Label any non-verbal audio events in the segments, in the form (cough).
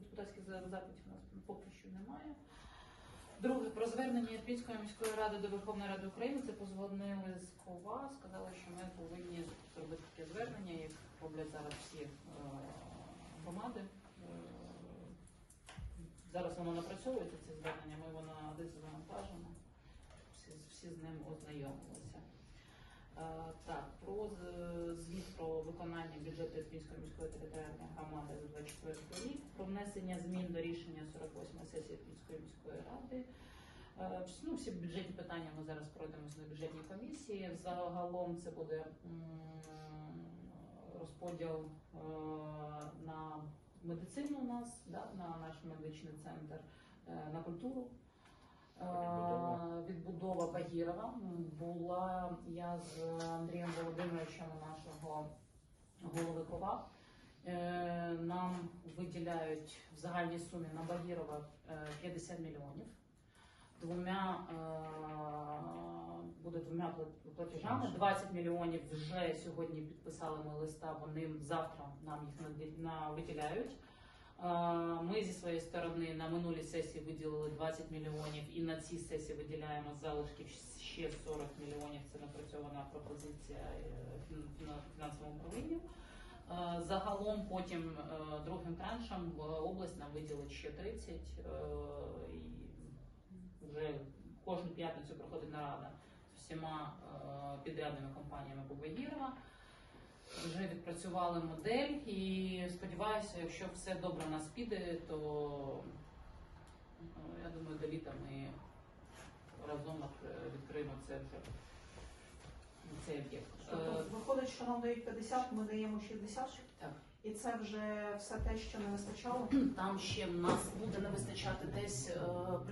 депутатських запитів у нас поки що немає. Друге, про звернення Ірпінської міської ради до Верховної Ради України. Це позвонили з КОВА, сказали, що ми повинні зробити таке звернення, як роблять зараз всі е, громади. Е, Зараз воно напрацьовується, це звернення, ми воно десь завантажено. Всі, всі з ним ознайомилися. Е, Так, про звіт про виконання бюджету Ірпінської міської територіальної громади за 24 рік, про внесення змін до рішення 48 сесії Ірпінської міської ради. Е, Ну, всі бюджетні питання ми зараз пройдемося на бюджетній комісії. Загалом це буде розподіл е, на медицину у нас, да, на наш медичний центр, на культуру. Е, Відбудова. Багірова була я з Андрієм Володимировичем нашого голови КОВА. Е, Нам виділяють в загальній сумі на Багірова е, 50 мільйонів. Двома е, буде двома платежами. 20 мільйонів вже сьогодні підписали ми листа. Вони завтра нам їх на виділяють. Ми зі своєї сторони на минулій сесії виділили 20 мільйонів і на цій сесії виділяємо залишків ще 40 мільйонів. Це напрацьована пропозиція фіна- фінансовому управлінню. Загалом потім е, другим траншем область нам виділить ще 30 е, і вже кожну п'ятницю проходить нарада з всіма е, підрядними компаніями Бубагірова. Вже відпрацювали модель і сподіваюся, якщо все добре у нас піде, то е, я думаю, до літа ми разом відкриємо це вже цей об'єкт. Е, Тобто виходить, що нам дають 50, ми даємо 60, Так. і це вже все те, що не вистачало. (clears throat) Там ще в нас буде не вистачати десь е,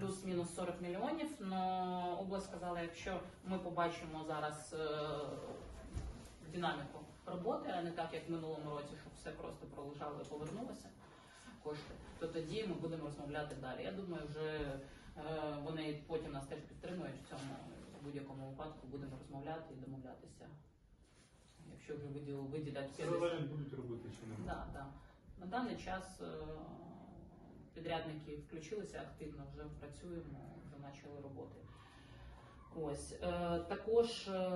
плюс-мінус 40 мільйонів. Но область сказала, якщо ми побачимо зараз е, динаміку роботи, а не так, як в минулому році, щоб все просто пролежало і повернулося кошти, то тоді ми будемо розмовляти далі. Я думаю, вже е, вони потім нас теж підтримують в цьому в будь-якому випадку. Будемо розмовляти і домовлятися. Якщо вже виділять Це 50 будуть робити чи не Да, да. На даний час е, підрядники включилися активно, вже працюємо, вже почали роботи. Ось е, також е,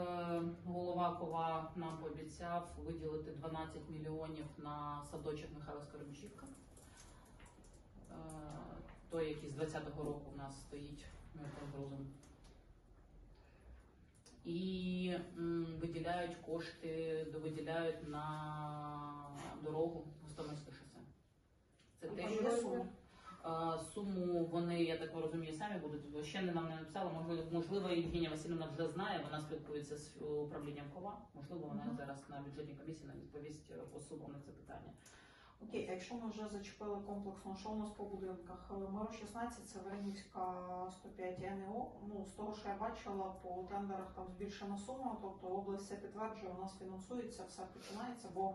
голова Кова нам пообіцяв виділити 12 мільйонів на садочок Михайла Скоробжівка. Е, той, який з 20-го року в нас стоїть там грузом. І м, виділяють кошти, виділяють на дорогу Гостомельське шосе. Це Там теж Суму вони, я так розумію, самі будуть, ще не нам не написали. Можливо, можливо, Євгенія Васильівна вже знає, вона спілкується з управлінням КОВА. Можливо, вона Мгм. зараз на бюджетній комісії нам відповість е, сумам на це питання. Окей, а якщо ми вже зачепили комплексно, що у нас по будинках? Миро 16, це Вернівська 105 НО. Ну, з того, що я бачила, по тендерах там збільшена сума, тобто область все підтверджує, у нас фінансується, все починається, бо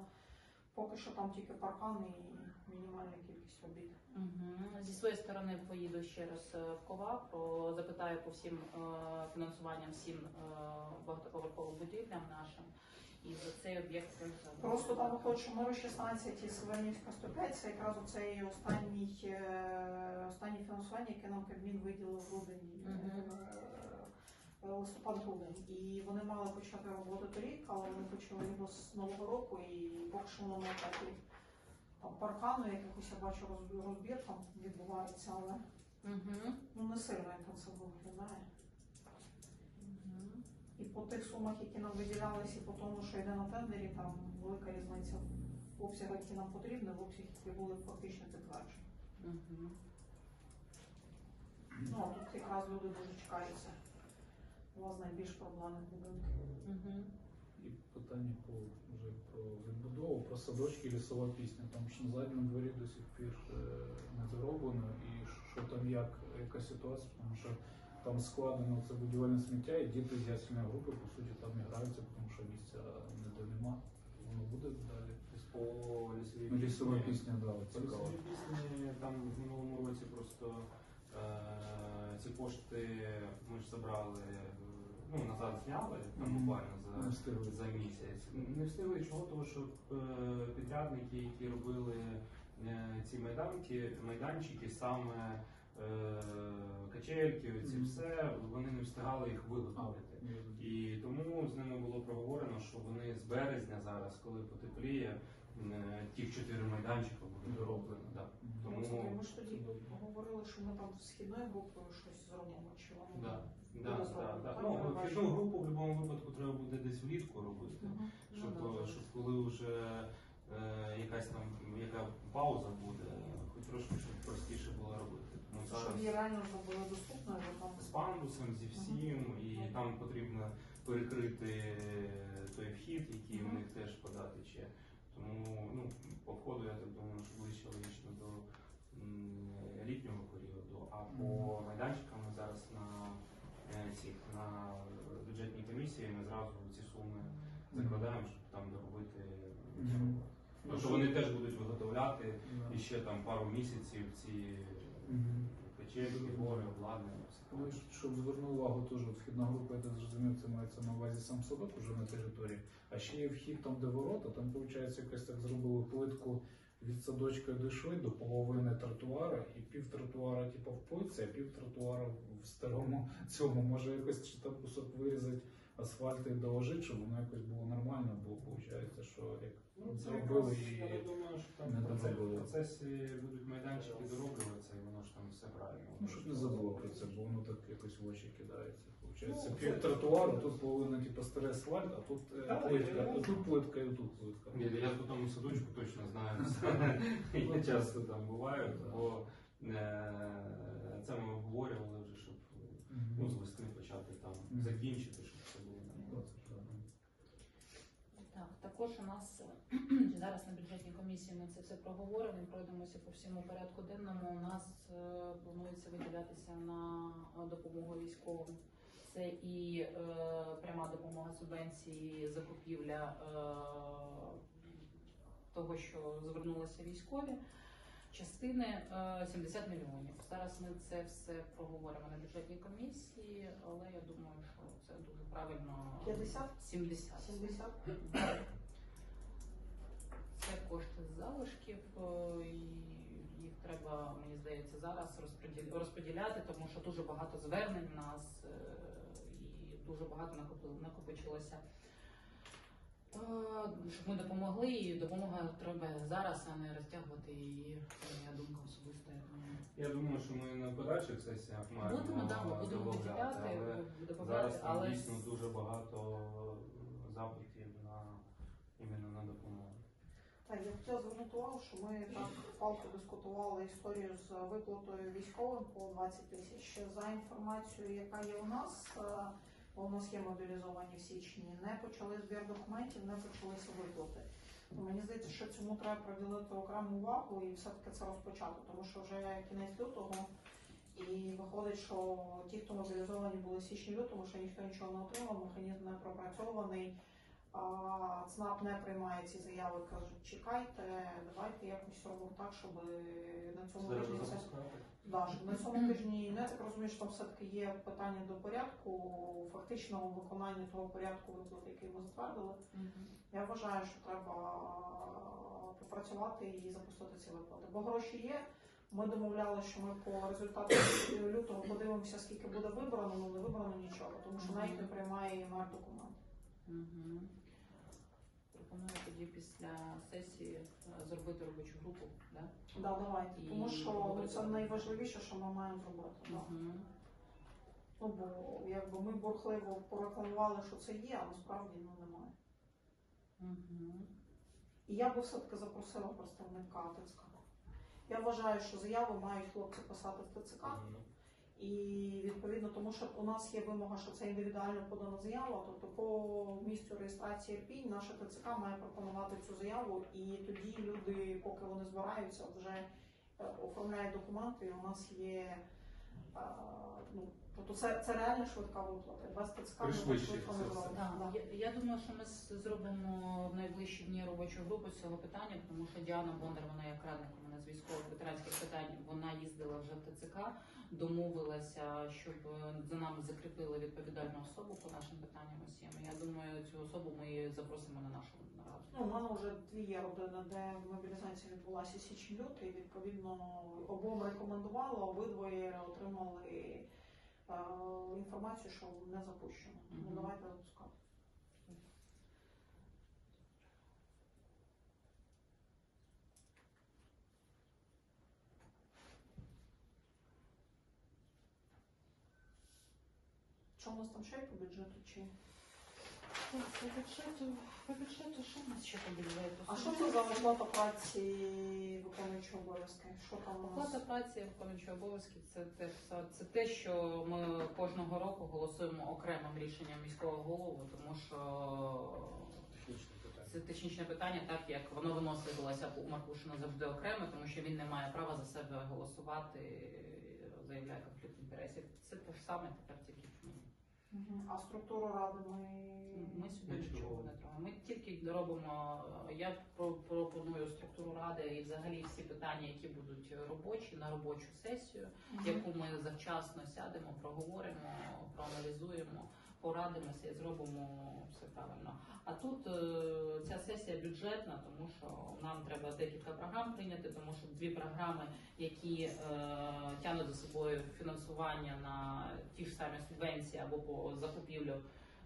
поки що там тільки паркан і мінімальна кількість робіт. Угу. Зі своєї сторони поїду ще раз е, в КОВА, про запитаю по всім е, фінансуванням всім е, багатоповерховим будівлям нашим. І за цей об'єкт Просто там виходить, що Миро 16 і Севернівська 105 це якраз оцей останній, е, останнє фінансування, яке нам Кабмін виділив в грудень, Мгм. е, листопад-грудень. І вони мали почати роботу торік, але вони почали його з нового року і поки що воно на етапі там паркану, якихось я бачу роз- розбір там відбувається, але Угу. ну не сильно інтенсивно виглядає. І по тих сумах, які нам виділялися, і по тому, що йде на тендері, там велика різниця в обсягах, які нам потрібні, в обсягах, які були фактично підтверджені. Угу. Ну, а тут якраз люди дуже чекаються. У вас найбільш проблемних будинків. Угу. І питання по вже про відбудову, про садочки лісова пісня. Там ж на задньому дворі до сих пір е, не зроблено. І що там як, яка ситуація, тому що там складено це будівельне сміття, і діти з ясельної групи, по суті, там і граються, тому що місця ніде нема. Воно буде далі. По лісовій Ну, Лісова пісня, да, цікаво. лісовій пісні там в минулому році просто е, ці кошти ми ж забрали, ну назад зняли, там Мгм. буквально Не за, встигли. за місяць. Не встигли чого, тому що е, підрядники, які робили е, ці майданки, майданчики, саме е, качельки, ці Мгм. все, вони не встигали їх виготовити. І тому з ними було проговорено, що вони з березня зараз, коли потепліє, е, тих чотири майданчика будуть зроблені. Да. Тому Ми ж тоді говорили, що ми там з східною групою щось зробимо, чи воно да, да, буде да, да. Так, Ну, групу в будь-якому випадку треба буде десь влітку робити. Мгм. Щоб, Ну, щоб коли вже е, якась там яка пауза буде, хоч трошки щоб простіше було робити. Тому Щоб зараз її реально зробили доступною, бо там з пандусом, зі всім, і там потрібно перекрити той вхід, який в Мгм. них теж податичі. Тому ну, по входу я так думаю, що ближче логічно до м, літнього періоду, а по майданчикам ми зараз на цих на бюджетній комісії ми зразу ці суми закладаємо, щоб там доробити. Мгм. Ну, що вони теж будуть виготовляти і ще там пару місяців ці печерки, гори, обладнання. Ну, щоб звернув увагу, теж вхідна група, я так зрозумів, це мається на увазі сам садок уже на території. А ще є вхід там, де ворота, там, виходить, якось так зробили плитку від садочка дійшли до половини тротуара, і пів тротуара, типу, в плитці, а пів тротуара в старому цьому. Може якось там кусок вирізати асфальт і доложити, щоб воно якось було нормально, бо виходить, що як Ну, це зробили якраз, і я думаю, що там не в процесі- доробили. в процесі будуть майданчики дороблюватися, і воно ж там все правильно. Ну, щоб не забуло про це, бо воно так якось в очі кидається. Получається, Ну, пів це- тротуару, тут половина типу старий асфальт, а тут е, плитка, я- а тут плитка і тут плитка. Ні, я по тому садочку точно знаю. (laughs) Я часто там буваю, бо е, це ми обговорювали вже, щоб ну, з весни почати там закінчити, щоб це було Ну, нормально. це правильно. Так, також у нас (clears throat) зараз на бюджетній комісії ми це все проговоримо, пройдемося по всьому порядку денному. У нас е, планується виділятися на допомогу військовим. Це і е, пряма допомога субвенції, закупівля е, того, що звернулися військові. Частини е, 70 мільйонів. Зараз ми це все проговоримо на бюджетній комісії, але я думаю, що це дуже правильно. 50? 70. 70? Це кошти з залишків, е, і їх треба, мені здається, зараз розподіл- розподіляти, тому що дуже багато звернень в нас е, і дуже багато накопи- накопичилося. Е, Щоб ми допомогли, і допомога треба зараз, а не розтягувати її. Моя думка особиста. я думаю. Що ми на подальших сесіях маємо Будемо, да, ми будемо виділяти, але додавати, зараз там але дійсно дуже багато запитів на іменно на допомогу. Так, я хотіла звернути увагу, що ми так палко дискутували історію з виплатою військовим по 20 тисяч. За інформацією, яка є у нас, е, бо нас є мобілізовані в січні, не почали збір документів, не почалися виплати. Ну, Мені здається, що цьому треба приділити окрему увагу і все-таки це розпочати, тому що вже кінець лютого. І виходить, що ті, хто мобілізовані були в січні лютому, що ніхто нічого не отримав, механізм не пропрацьований. ЦНАП не приймає ці заяви, кажуть, чекайте, давайте якось робимо так, щоб на цьому тижні це да, щоб на цьому тижні ну, я так розумію, що там все-таки є питання до порядку, фактичного виконання того порядку виплати, який ми затвердили. Я вважаю, що треба попрацювати і запустити ці виплати. Бо гроші є. Ми домовляли, що ми по результату лютого подивимося, скільки буде вибрано, але не вибрано нічого, тому що навіть не приймає МР документ. Пропоную тоді після сесії е, зробити робочу групу. Да? Да, давайте. І Тому що ну, це найважливіше, що ми маємо зробити. Да. Угу. Ну бо якби ми бурхливо порекламували, що це є, а насправді ну немає. Угу. І я би все-таки запросила представника ТЦК. Я вважаю, що заяви мають хлопці писати в ТЦК. І відповідно, тому що у нас є вимога, що це індивідуально подана заява. Тобто по місцю реєстрації РПІ наша ТЦК має пропонувати цю заяву, і тоді люди, поки вони збираються, вже е, оформляють документи. І у нас є е, ну тобто це, це реально швидка виплата. Без ТЦК ми швидко не. Да. Я, я думаю, що ми зробимо в найближчі дні робочу групу з цього питання, тому що Діана Бондар, вона як радник у мене з військових ветеранських питань, вона їздила вже в ТЦК домовилася, щоб е, за нами закріпили відповідальну особу по нашим питанням усім. Я думаю, цю особу ми запросимо на нашу нараду. Ну, у мене вже дві є родини, де мобілізація відбулася січень лютий. Відповідно, обом рекомендували, обидвоє отримали е, інформацію, що не запущено. Ну давайте запускати. Нас там ще є по бюджету? Чи По бюджету, по бюджету, що у нас ще по бюджету? а що це за оплата праці виконуючого обов'язки? Що там у нас? Оплата праці, виконуючі обов'язки це те, це те, що ми кожного року голосуємо окремим рішенням міського голови, тому що це технічне питання, так як воно виносилося у Маркушина завжди окремо, тому що він не має права за себе голосувати, заявляє конфлікт інтересів. Це те ж саме тепер тільки в. А структуру ради ми Ми сюди Нічого. нічого не трогаємо. Ми тільки робимо. Я про- пропоную структуру ради і взагалі всі питання, які будуть робочі на робочу сесію, яку ми завчасно сядемо, проговоримо, проаналізуємо, порадимося і зробимо все правильно. А тут е, ця сесія бюджетна, тому що нам треба декілька програм прийняти, тому що дві програми, які е, тягнуть за собою фінансування на ті ж самі субвенції або по закупівлю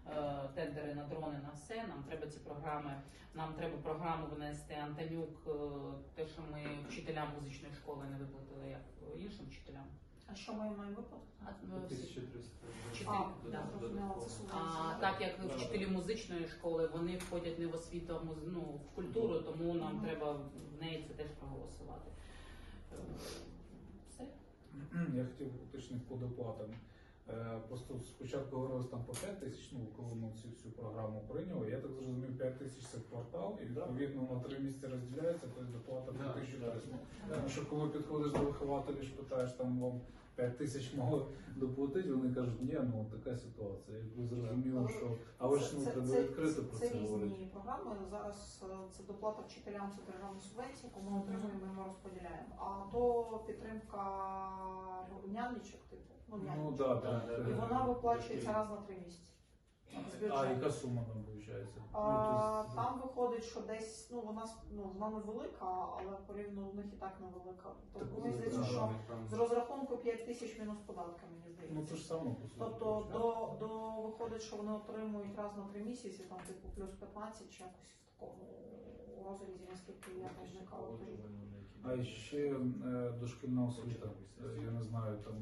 е, тендери на дрони на все. Нам треба ці програми. Нам треба програму внести Антонюк, те, що ми вчителям музичної школи не виплатили як іншим вчителям. А що ми маємо виплатити? А, 1300 А, да. це А субвенція. так як вчителі музичної школи вони входять не в освіту, а в муз- ну, в культуру, тому нам Мгм. треба в неї це теж проголосувати. Е, Все. Я хотів уточнити по доплатам. Е, Просто спочатку говорилось там по 5 тисяч, ну коли ми цю всю програму прийняли. Я так зрозумів, 5 тисяч це квартал, і відповідно на три місяці розділяється, то доплата 1300. да. Тому що коли підходиш до вихователів, питаєш там вам 5 тисяч мало доплатити, вони кажуть, ні, ну така ситуація. Якби зрозуміло, що а ви ж ну треба відкрито про це це різні програми. Зараз е, це доплата вчителям, це державна субвенція, ми отримуємо, ми розподіляємо. А то підтримка нянечок, типу, ну Ну да, Да, так. да, І да. вона виплачується раз на три місяці. З А яка сума там виходить? А, там виходить, що десь ну вона с- ну вона невелика, але порівняно в них і так невелика. Тобто Так, мені здається, да, що там- з розрахунку 5 тисяч мінус податки, мені Ну здається. ж саме по суті. Тобто до, до виходить, що вони отримують раз на три місяці, там типу плюс 15 чи якось в такому розрізі, наскільки я там зникала. А ще е, дошкільна освіта. Е, Я не знаю, там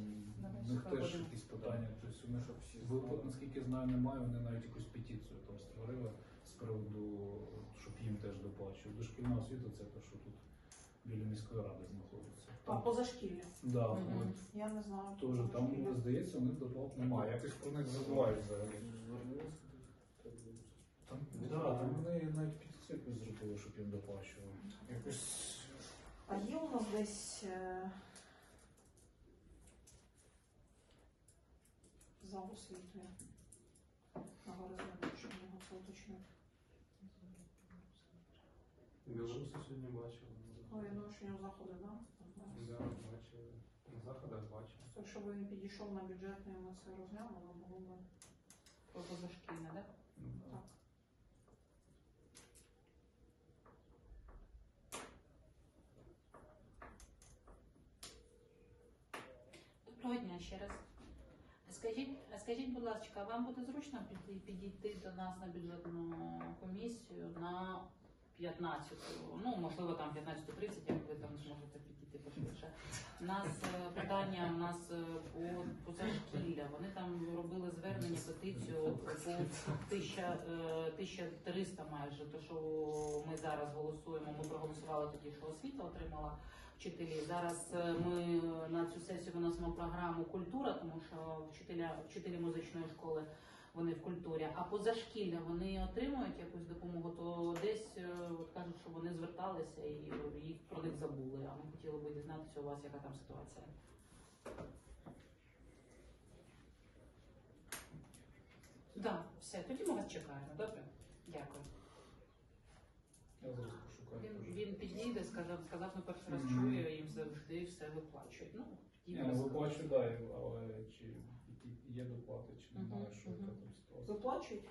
питання. Тобто у них виплат, наскільки знаю, немає. Вони навіть якусь петицію там створили з приводу, щоб їм теж доплачують. Дошкільна освіта це те, що тут біля міської ради знаходиться. А Там, позашкільня. да, Мгм. от, Я не знаю. теж там здається, у них доплат немає. Якось про них забувають взагалі. Там, да, там вони навіть петицію якусь зробили, щоб їм доплачували. Якось А є у нас десь е, за освітою на горизонті, щоб його це уточнити. Білоруси сьогодні бачили. Ну, я думаю, що нього заходи, да? Да, бачили. На заходах бачили. Якщо б він підійшов на бюджетний, ми це розглянули, було б позашкільне, так? так. Доброго дня ще раз. Скажіть, скажіть, будь ласка, вам буде зручно підійти до нас на бюджетну комісію на 15, ну можливо там 15.30, як ви там зможете підійти пошвидше. У нас е, питання, у нас е, по позашкілля, вони там робили звернення, петицію по 1000, е, 1300 майже, то що ми зараз голосуємо, ми проголосували тоді, що освіта отримала вчителі. Зараз е, ми на цю сесію виносимо програму культура, тому що вчителя, вчителі музичної школи вони в культурі. А позашкілля вони отримують якусь допомогу, то десь е, от кажуть, що вони зверталися і їх про них забули. А ми хотіли би дізнатися у вас, яка там ситуація. Так, все, тоді ми вас чекаємо. Добре? Дякую. Я зараз пошукаю. Він, він підійде, сказав, сказав, ну перший раз Мгм. чую, їм завжди все виплачують. Ну, Ні, ну виплачу, да, і- але чи які є доплати, чи Мгм, немає, що мгм. яка там ситуація. Виплачують?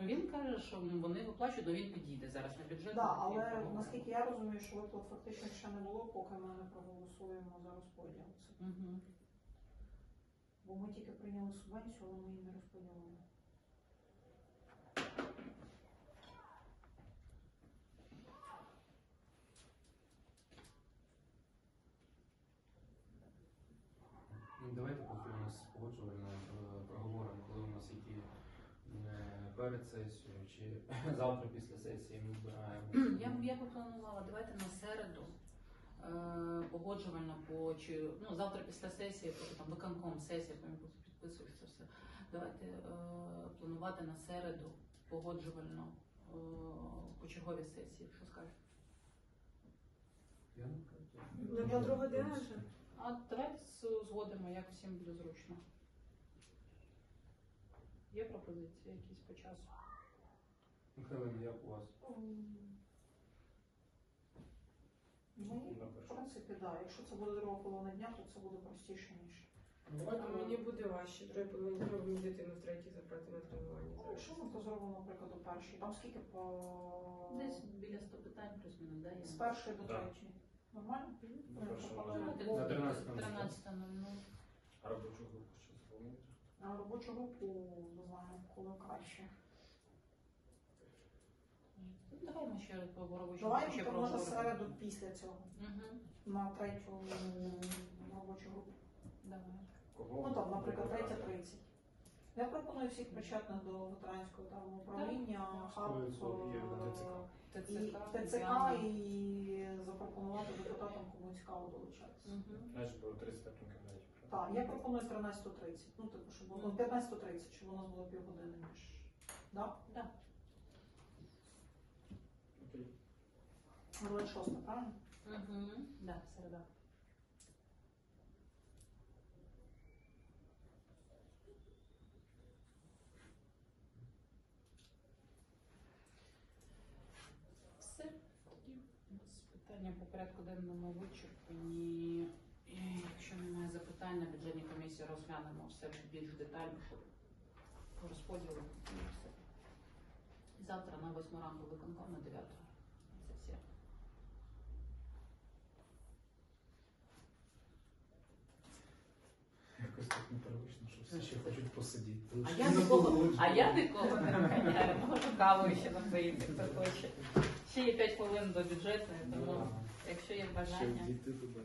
Ну, Він каже, що вони виплачують, але він підійде зараз на бюджет. Да, і але поговоримо. наскільки я розумію, що виплат фактично ще не було, поки ми не проголосуємо за розподіл. Це- Мгм. Бо ми тільки прийняли субвенцію, але ми її не розподілили. Ну, Давайте поки у нас погоджувально е, проговоримо, коли у нас які е, перед сесією чи (clears throat) завтра після сесії ми збираємо. (clears throat) Я, б- я би планувала, давайте на середу е, погоджувально по чи ну завтра після сесії, поки там виконком сесія, потім підписується все. Давайте е, планувати на середу погоджувально е, по черговій сесії. Що скажеш? Я не годину вже? А давайте з- згодимо, як всім буде зручно. Є пропозиції якісь по часу? Михайло, як у вас? Мені, в принципі, да. Якщо це буде друга половина дня, то це буде простіше, ніж. А мені буде важче. Другої половини робимо дитину в третій забрати на тренування. Ну, Якщо ми то зробимо, наприклад, у першій, там скільки по Десь біля 100 питань плюс-мінус, да? з першої до Да. третьої. Нормально? До Давайте На 13:00. 13.00. А робочу групу ще сформуєте? А робочу групу не знаю, коли краще. Ну, Давай ми ще по робочому Давай ще то може проговоримо. середу після цього Мгм. на третю робочу групу. Давай. Ну там, наприклад, третя 30. Я пропоную всіх причетних до ветеранського там управління, хаб, 100% є ТЦК. і ТЦК, і запропонувати депутатам, кому цікаво долучатися. Мгм. Значить, було 35 кабінеті. Так, я пропоную з 13.30. Ну, типу, щоб було 15.30, щоб у нас було півгодини між. Да? Да. Окей. 26, правильно? Мгм. Да, середа. Все. Тоді у нас питання по порядку денному вичерпані. І Якщо немає запитань, на бюджетній комісії розглянемо все більш детально по розподілу. Завтра на 8 ранку виконком на 9 сесія. Якось так непривично, ще хочуть посидіти. А я нікого, а я нікого не вганяю, можу кавою ще напоїти, хто хоче. Ще є 5 хвилин до бюджетної, тому якщо є Ще бажання. дійти туди.